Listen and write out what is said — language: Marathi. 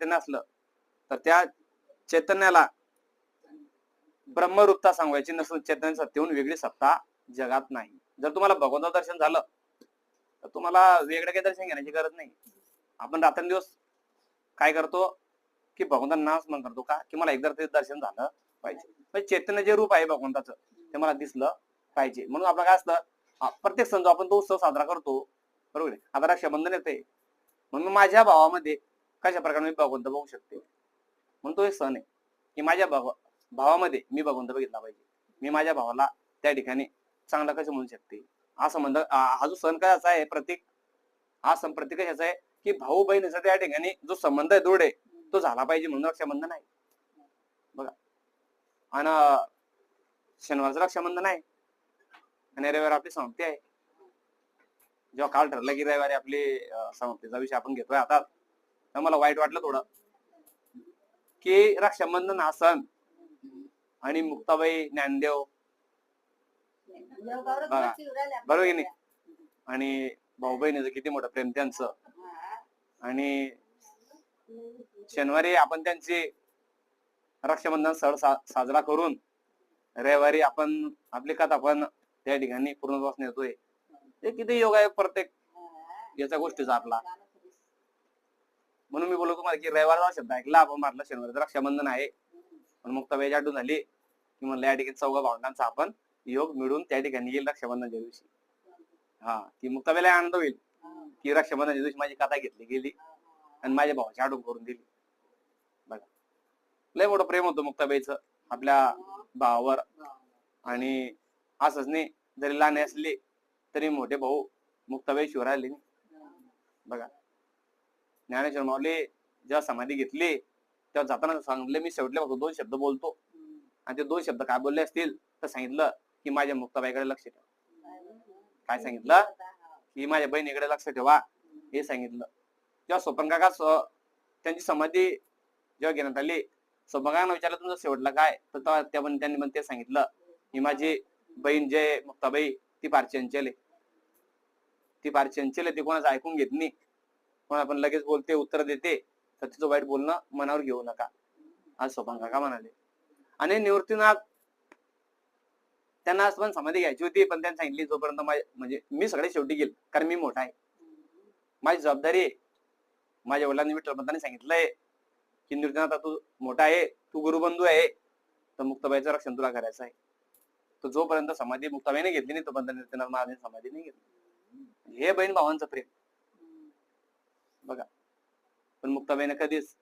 चैतन्य असलं तर त्या चैतन्याला ब्रह्मरूपता सांगायची नसून चैतन्य सत्तेहून वेगळी सत्ता जगात नाही. जर तुम्हाला भगवंत दर्शन झालं तर तुम्हाला वेगळं काही दर्शन घेण्याची गरज नाही. आपण रात्रंदिवस काय करतो की भगवंतांना नाव स्मरण करतो का की मला एकदा तरी दर्शन झालं पाहिजे. पण चैतन्य जे रूप आहे भगवंताचं ते मला दिसलं पाहिजे. म्हणून आपलं काय असतं प्रत्येक सण जो आपण तो उत्सव साजरा करतो बरोबर आहे? आता रक्षाबंधन येते. म्हणून माझ्या भावामध्ये कशा प्रकारे मी भगवंत बघू शकते. म्हणून तो एक सण आहे. की माझ्या भावा भावामध्ये मी भगवंत बघितला पाहिजे. मी माझ्या भावाला त्या ठिकाणी चांगला कसं म्हणू शकते? हा संबंध हा जो सण कशाचा आहे? प्रतीक हा सण प्रतीक कशाचा आहे? की भाऊ बहिणीचा त्या ठिकाणी जो संबंध आहे दृढ आहे तो झाला पाहिजे म्हणून रक्षाबंधन आहे. बघा. आणि शनिवारचं रक्षाबंधन आहे. आणि रविवार आपली समाप्ती आहे. जेव्हा काल ठरलं की रविवारी आपली समाप्तीचा विषय आपण घेतोय आता. मला वाईट वाटलं थोडं. की रक्षाबंधन सण आणि मुक्ताबाई ज्ञानदेव. बघा. बरोबर की नाही? आणि भाऊ बहिणीचं किती मोठं प्रेम त्यांचं. आणि शनिवारी आपण त्यांची रक्षाबंधन सण साजरा करून रविवारी आपण आपली कथा आपण त्या ठिकाणी पूर्णत्वास नेतोय. हे किती योग आहे प्रत्येक याच्या गोष्टीचा आपला. म्हणून मी बोलतो तुम्हाला की रविवारचा शब्द ऐकला आपण म्हटलं शनिवार रक्षाबंधन आहे. पण मग तव्याची आठवण झाली. की म्हणलं या ठिकाणी चौघा भावंडांचा आपण योग मिळून त्या ठिकाणी येईल रक्षाबंधनच्या दिवशी. हा की मुक्ताबाईला आनंद होईल. की रक्षाबंधनच्या दिवशी माझी कथा घेतली गेली आणि माझ्या भावाची आडून करून दिली. बघा. लय मोठं प्रेम होतं मुक्ताबाईचं आपल्या भावावर. आणि असंच नाही जरी लहान असले तरी मोठे भाऊ मुक्ताबाई शिवर आले बघा. ज्ञानेश्वर माऊली जेव्हा समाधी घेतली तेव्हा जाताना सांगितले मी शेवटले फक्त दोन शब्द बोलतो. आणि ते दोन शब्द काय बोलले असतील? तर सांगितलं की माझ्या मुक्ताबाईकडे लक्ष ठेवा. काय सांगितलं? की माझ्या बहिणीकडे लक्ष ठेवा. हे सांगितलं. जेव्हा स्वपन काका त्यांची समाधी जेव्हा घेण्यात आली स्वपन काकांना विचारलं तुमचं शेवटला काय? तर तेव्हा त्यांनी पण ते सांगितलं की माझी बहीण जे मुक्ताबाई ती फार चंचल आहे. ती फार चंचल आहे ती कोणाचं ऐकून घेत नाही. म्हणून आपण लगेच बोलते उत्तर देते. तर तिचं वाईट बोलणं मनावर घेऊ नका. आज सोपान काका म्हणाले. आणि निवृत्तीनाथ त्यांना पण समाधी घ्यायची होती पण त्यांनी सांगितली जोपर्यंत माझे म्हणजे मी सगळे शेवटी गेल कारण मी मोठा आहे. माझी जबाबदारी आहे. माझ्या वडिलांनी विठ्ठलपंतांनी सांगितलंय की निवृत्तीनाथ तू मोठा आहे तू गुरुबंधू आहे तर मुक्ताबाईचं रक्षण तुला करायचं आहे. तर जोपर्यंत समाधी मुक्ताबाईने घेतली नाही तोपर्यंत निवृत्तीनाथ महाराजांनी समाधी नाही घेतली. हे बहीण भावांचं प्रेम. बघा. पण मुक्ताबाईनं कधीच